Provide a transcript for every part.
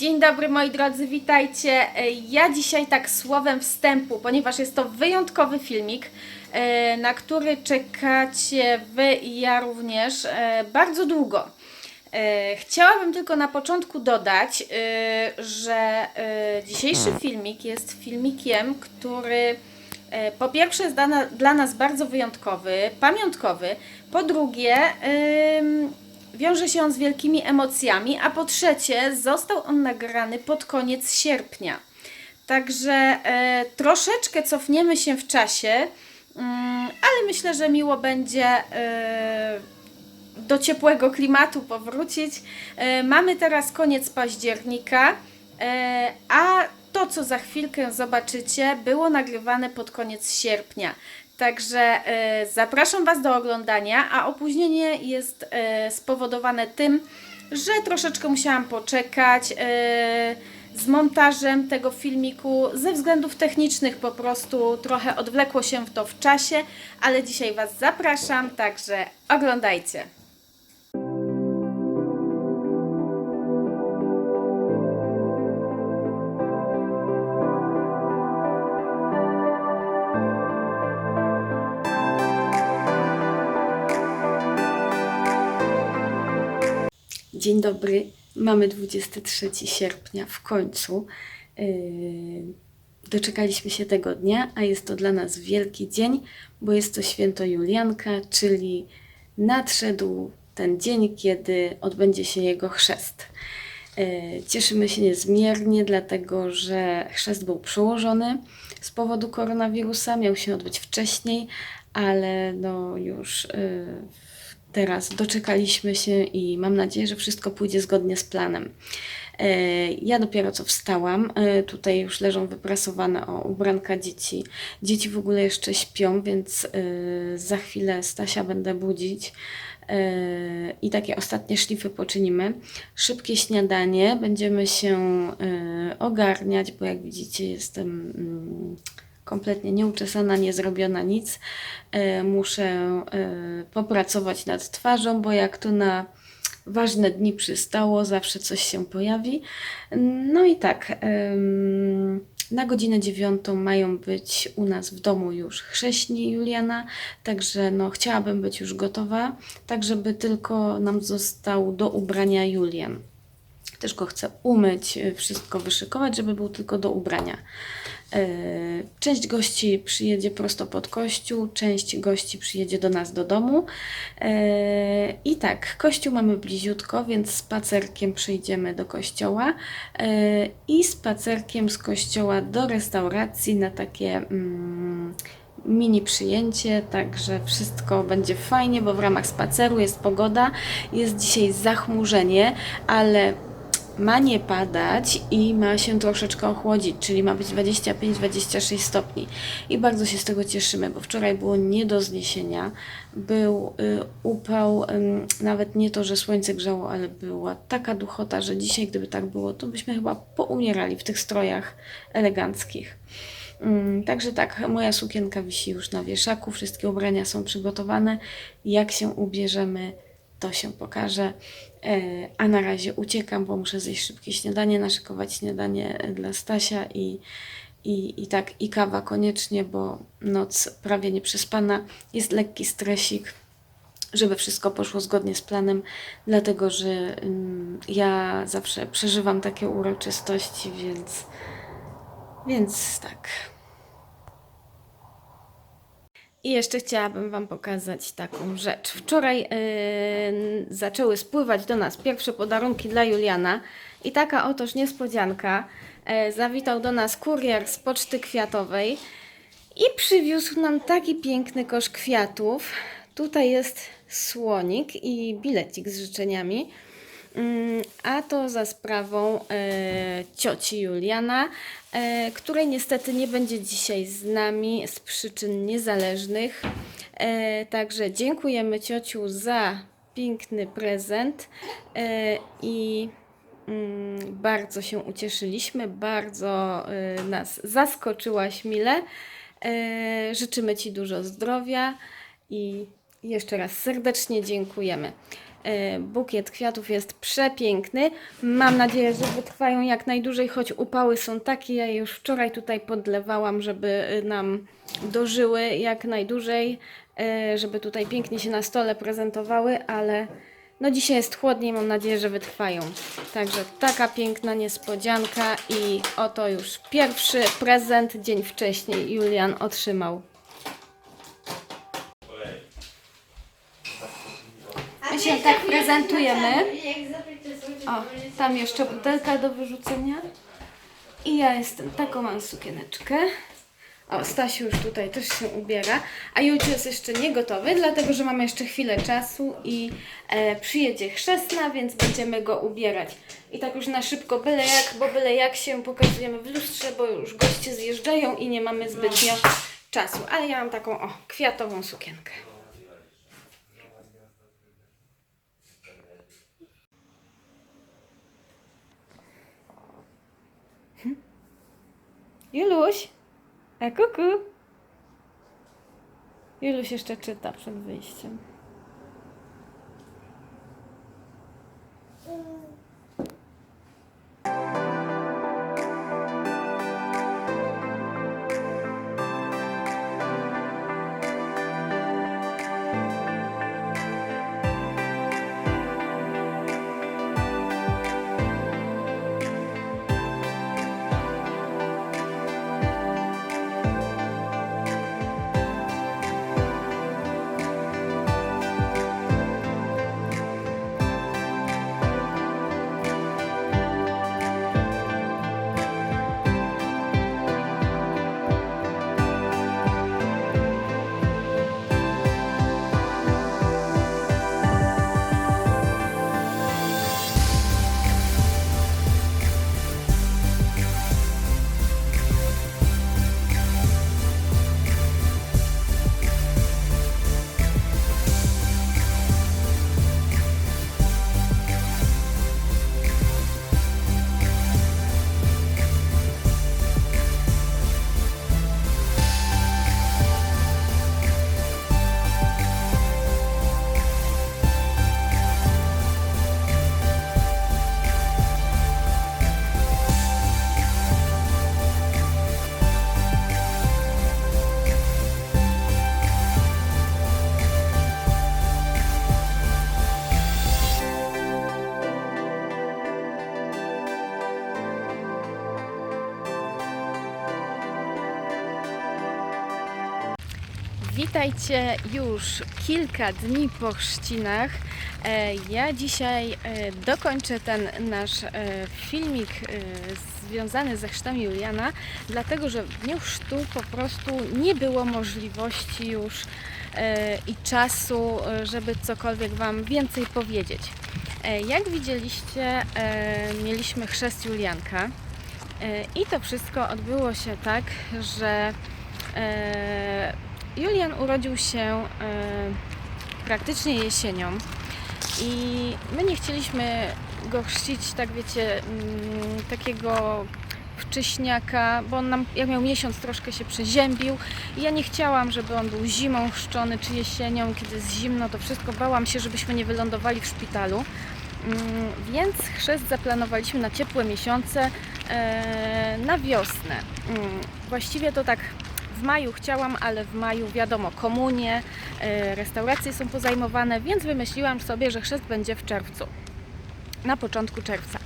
Dzień dobry moi drodzy, witajcie. E, Ja dzisiaj tak słowem wstępu, ponieważ jest to wyjątkowy filmik, e, na który czekacie wy i ja również e, bardzo długo. Chciałabym tylko na początku dodać, że dzisiejszy filmik jest filmikiem, który po pierwsze jest dla nas bardzo wyjątkowy, pamiątkowy, po drugie wiąże się on z wielkimi emocjami, a po trzecie został on nagrany pod koniec sierpnia. Także e, troszeczkę cofniemy się w czasie, mm, ale myślę, że miło będzie e, do ciepłego klimatu powrócić. E, mamy teraz koniec października, e, a to, co za chwilkę zobaczycie, było nagrywane pod koniec sierpnia. Także e, zapraszam Was do oglądania, a opóźnienie jest e, spowodowane tym, że troszeczkę musiałam poczekać e, z montażem tego filmiku ze względów technicznych po prostu trochę odwlekło się to w czasie, ale dzisiaj Was zapraszam, także oglądajcie. Dzień dobry, mamy 23 sierpnia w końcu. Yy, doczekaliśmy się tego dnia, a jest to dla nas wielki dzień, bo jest to święto Julianka, czyli nadszedł ten dzień, kiedy odbędzie się jego chrzest. Yy, Cieszymy się niezmiernie, dlatego że chrzest był przełożony z powodu koronawirusa, miał się odbyć wcześniej, ale no już yy, teraz doczekaliśmy się i mam nadzieję, że wszystko pójdzie zgodnie z planem. E, Ja dopiero co wstałam, e, tutaj już leżą wyprasowane o ubranka dzieci. Dzieci w ogóle jeszcze śpią, więc e, za chwilę Stasia będę budzić i takie ostatnie szlify poczynimy. Szybkie śniadanie, będziemy się ogarniać, bo jak widzicie jestem mm, kompletnie nieuczesana, nie zrobiona nic. E, Muszę e, popracować nad twarzą, bo jak to na ważne dni przystało, zawsze coś się pojawi. No i tak, na godzinę dziewiątą mają być u nas w domu już chrześni Juliana, także no, chciałabym być już gotowa, tak żeby tylko nam został do ubrania Julian. Też go chcę umyć, wszystko wyszykować, żeby był tylko do ubrania. E, Część gości przyjedzie prosto pod kościół, część gości przyjedzie do nas do domu. E, I tak, kościół mamy bliziutko, więc spacerkiem przyjdziemy do kościoła e, i spacerkiem z kościoła do restauracji na takie mm, mini przyjęcie, także wszystko będzie fajnie, bo w ramach spaceru jest pogoda, jest dzisiaj zachmurzenie, ale ma nie padać i ma się troszeczkę ochłodzić, czyli ma być 25-26 stopni. I bardzo się z tego cieszymy, bo wczoraj było nie do zniesienia. Był y, upał, ym, nawet nie to, że słońce grzało, ale była taka duchota, że dzisiaj, gdyby tak było, to byśmy chyba poumierali w tych strojach eleganckich. Mm, Także tak, moja sukienka wisi już na wieszaku, wszystkie ubrania są przygotowane. Jak się ubierzemy, to się pokaże. E, A na razie uciekam, bo muszę zjeść szybkie śniadanie, naszykować śniadanie dla Stasia i, i, i tak, i kawa koniecznie, bo noc prawie nie przespana. Jest lekki stresik, żeby wszystko poszło zgodnie z planem, dlatego że mm, ja zawsze przeżywam takie uroczystości, więc, więc tak. I jeszcze chciałabym Wam pokazać taką rzecz. Wczoraj yy, zaczęły spływać do nas pierwsze podarunki dla Juliana i taka otoż niespodzianka. Yy, zawitał do nas kurier z poczty kwiatowej i przywiózł nam taki piękny kosz kwiatów. Tutaj jest słonik i bilecik z życzeniami. Mm, A to za sprawą e, cioci Juliana, e, której niestety nie będzie dzisiaj z nami z przyczyn niezależnych. E, także dziękujemy ciociu za piękny prezent e, i mm, bardzo się ucieszyliśmy, bardzo e, nas zaskoczyłaś mile. E, życzymy Ci dużo zdrowia i jeszcze raz serdecznie dziękujemy. E, Bukiet kwiatów jest przepiękny. Mam nadzieję, że wytrwają jak najdłużej, choć upały są takie. Ja je już wczoraj tutaj podlewałam, żeby y, nam dożyły jak najdłużej, e, żeby tutaj pięknie się na stole prezentowały, ale no dzisiaj jest chłodniej, mam nadzieję, że wytrwają. Także taka piękna niespodzianka i oto już pierwszy prezent dzień wcześniej Julian otrzymał. Się tak prezentujemy. O, tam jeszcze butelka do wyrzucenia. I ja jestem, taką mam sukieneczkę. O, Stasiu już tutaj też się ubiera. A Julciu jest jeszcze nie gotowy, dlatego że mamy jeszcze chwilę czasu i e, przyjedzie chrzestna, więc będziemy go ubierać. I tak już na szybko, byle jak, bo byle jak się pokazujemy w lustrze, bo już goście zjeżdżają i nie mamy zbytnio czasu. Ale ja mam taką, o, kwiatową sukienkę. Juluś, a kuku. Juluś jeszcze czyta przed wyjściem. Witajcie już kilka dni po chrzcinach. E, Ja dzisiaj e, dokończę ten nasz e, filmik związany ze chrztem Juliana, dlatego że w dniu chrztu po prostu nie było możliwości już i czasu, żeby cokolwiek Wam więcej powiedzieć. Jak widzieliście, mieliśmy chrzest Julianka i to wszystko odbyło się tak, że Julian urodził się e, praktycznie jesienią i my nie chcieliśmy go chrzcić, tak wiecie, mm, takiego wcześniaka, bo on nam, jak miał miesiąc, troszkę się przeziębił i ja nie chciałam, żeby on był zimą chrzczony, czy jesienią, kiedy jest zimno, to wszystko bałam się, żebyśmy nie wylądowali w szpitalu. Mm, Więc chrzest zaplanowaliśmy na ciepłe miesiące, e, na wiosnę. Mm, Właściwie to tak w maju chciałam, ale w maju wiadomo, komunie, e, restauracje są pozajmowane, więc wymyśliłam sobie, że chrzest będzie w czerwcu. Na początku czerwca.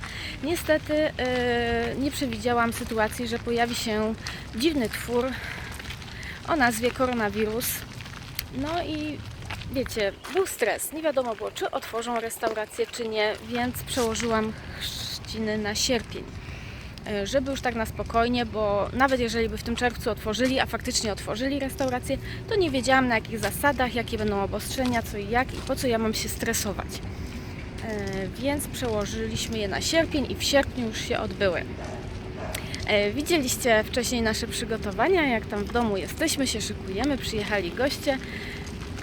Niestety e, nie przewidziałam sytuacji, że pojawi się dziwny twór o nazwie koronawirus. No i wiecie, był stres. Nie wiadomo było, czy otworzą restaurację, czy nie, więc przełożyłam chrzciny na sierpień żeby już tak na spokojnie, bo nawet jeżeli by w tym czerwcu otworzyli, a faktycznie otworzyli restaurację, to nie wiedziałam na jakich zasadach, jakie będą obostrzenia, co i jak i po co ja mam się stresować. E, Więc przełożyliśmy je na sierpień i w sierpniu już się odbyły. E, Widzieliście wcześniej nasze przygotowania, jak tam w domu jesteśmy, się szykujemy, przyjechali goście.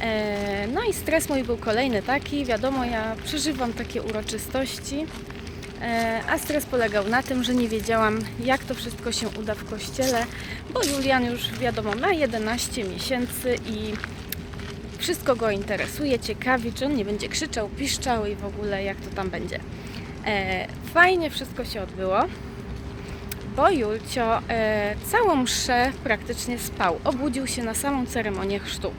E, No i stres mój był kolejny taki, wiadomo, ja przeżywam takie uroczystości, E, A stres polegał na tym, że nie wiedziałam, jak to wszystko się uda w kościele, bo Julian już wiadomo ma 11 miesięcy i wszystko go interesuje, ciekawi, czy on nie będzie krzyczał, piszczał i w ogóle jak to tam będzie. E, fajnie wszystko się odbyło, bo Julcio e, całą mszę praktycznie spał. Obudził się na samą ceremonię chrztu.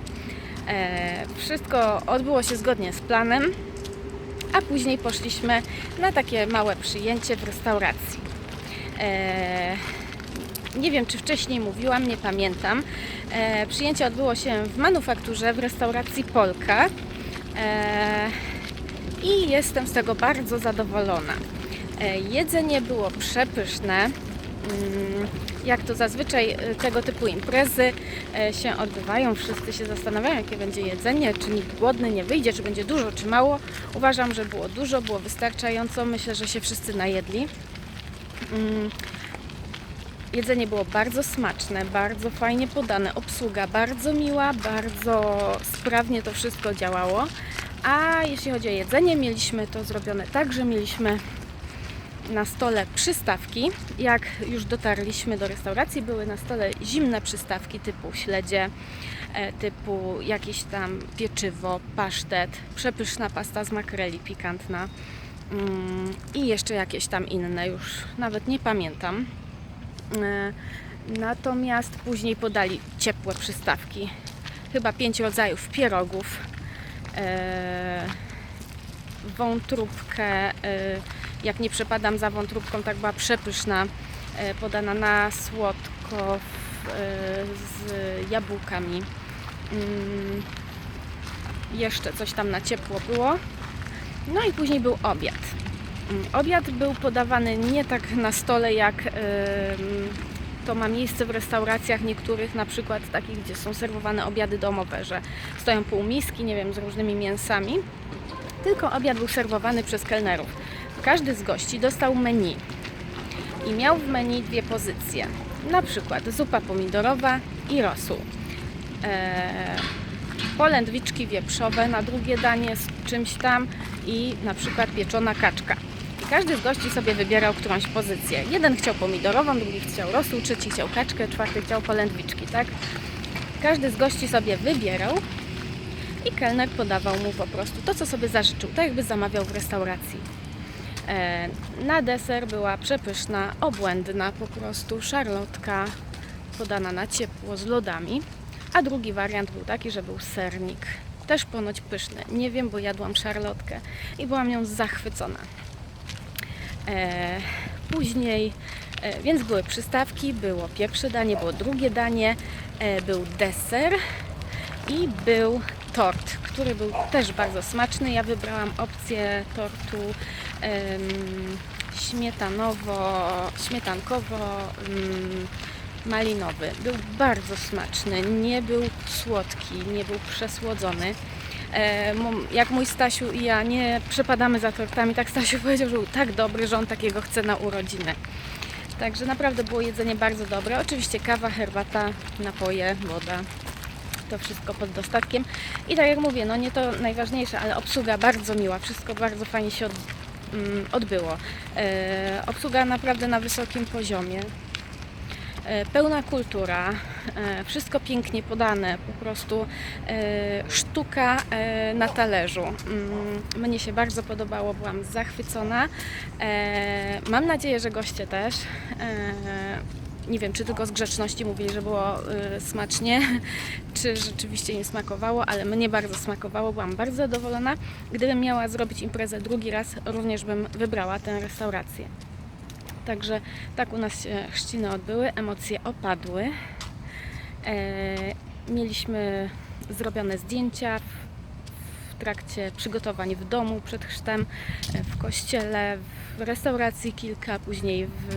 E, wszystko odbyło się zgodnie z planem, a później poszliśmy na takie małe przyjęcie w restauracji. E, nie wiem, czy wcześniej mówiłam, nie pamiętam. E, przyjęcie odbyło się w manufakturze w restauracji Polka e, i jestem z tego bardzo zadowolona. Jedzenie było przepyszne. Mm, Jak to zazwyczaj e, tego typu imprezy e, się odbywają, wszyscy się zastanawiają, jakie będzie jedzenie, czy nikt głodny nie wyjdzie, czy będzie dużo, czy mało. Uważam, że było dużo, było wystarczająco. Myślę, że się wszyscy najedli. Mm, Jedzenie było bardzo smaczne, bardzo fajnie podane, obsługa bardzo miła, bardzo sprawnie to wszystko działało. A jeśli chodzi o jedzenie, mieliśmy to zrobione tak, że mieliśmy na stole przystawki. Jak już dotarliśmy do restauracji, były na stole zimne przystawki typu śledzie, e, typu jakieś tam pieczywo, pasztet, przepyszna pasta z makreli pikantna mm, i jeszcze jakieś tam inne, już nawet nie pamiętam. E, Natomiast później podali ciepłe przystawki. Chyba pięć rodzajów pierogów, e, wątróbkę. Jak nie przepadam za wątróbką, tak była przepyszna, e, podana na słodko e, z jabłkami. Mm, Jeszcze coś tam na ciepło było. No i później był obiad. Mm, Obiad był podawany nie tak na stole, jak to ma miejsce w restauracjach niektórych, na przykład takich, gdzie są serwowane obiady domowe, że stoją półmiski, nie wiem, z różnymi mięsami. Tylko obiad był serwowany przez kelnerów. Każdy z gości dostał menu i miał w menu dwie pozycje. Na przykład zupa pomidorowa i rosół. Eee, polędwiczki wieprzowe na drugie danie z czymś tam i na przykład pieczona kaczka. I każdy z gości sobie wybierał którąś pozycję. Jeden chciał pomidorową, drugi chciał rosół, trzeci chciał kaczkę, czwarty chciał polędwiczki, tak? Każdy z gości sobie wybierał i kelner podawał mu po prostu to, co sobie zażyczył, tak jakby zamawiał w restauracji. E, Na deser była przepyszna, obłędna po prostu szarlotka podana na ciepło z lodami, a drugi wariant był taki, że był sernik. Też ponoć pyszny. Nie wiem, bo jadłam szarlotkę i byłam nią zachwycona. E, później, e, więc były przystawki, było pierwsze danie, było drugie danie, był deser i był tort, który był też bardzo smaczny. Ja wybrałam opcję tortu śmietanowo, śmietankowo mm, malinowy. Był bardzo smaczny, nie był słodki, nie był przesłodzony. E, jak mój Stasiu i ja nie przepadamy za tortami, tak Stasiu powiedział, że był tak dobry, że on takiego chce na urodziny. Także naprawdę było jedzenie bardzo dobre. Oczywiście kawa, herbata, napoje, woda. To wszystko pod dostatkiem. I tak jak mówię, no nie to najważniejsze, ale obsługa bardzo miła. Wszystko bardzo fajnie się od, mm, odbyło. E, obsługa naprawdę na wysokim poziomie. E, pełna kultura, e, wszystko pięknie podane, po prostu sztuka na talerzu. Mm, Mnie się bardzo podobało, byłam zachwycona. Mam nadzieję, że goście też. Nie wiem, czy tylko z grzeczności mówili, że było e, smacznie, czy rzeczywiście im smakowało, ale mnie bardzo smakowało, byłam bardzo zadowolona. Gdybym miała zrobić imprezę drugi raz, również bym wybrała tę restaurację. Także tak u nas się chrzciny odbyły, emocje opadły. E, mieliśmy zrobione zdjęcia w, w trakcie przygotowań w domu przed chrztem, e, w kościele, w restauracji kilka, później w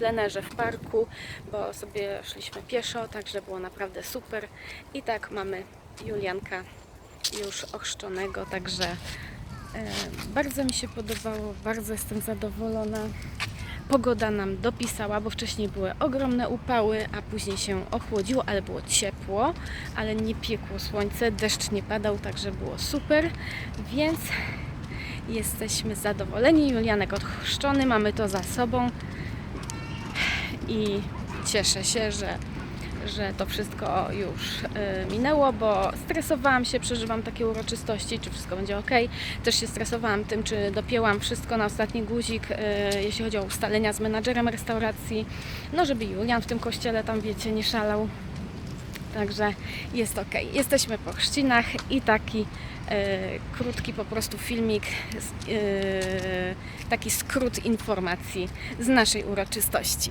plenerze, w parku, bo sobie szliśmy pieszo, także było naprawdę super. I tak mamy Julianka już ochrzczonego, także Bardzo mi się podobało, bardzo jestem zadowolona. Pogoda nam dopisała, bo wcześniej były ogromne upały, a później się ochłodziło, ale było ciepło, ale nie piekło słońce, deszcz nie padał, także było super, więc jesteśmy zadowoleni. Julianek odchrzczony, mamy to za sobą i cieszę się, że że to wszystko już e, minęło, bo stresowałam się, przeżywam takie uroczystości, czy wszystko będzie ok. Też się stresowałam tym, czy dopięłam wszystko na ostatni guzik, e, jeśli chodzi o ustalenia z menadżerem restauracji. No, żeby Julian w tym kościele tam, wiecie, nie szalał. Także jest ok. Jesteśmy po chrzcinach i taki e, krótki po prostu filmik, taki skrót informacji z naszej uroczystości.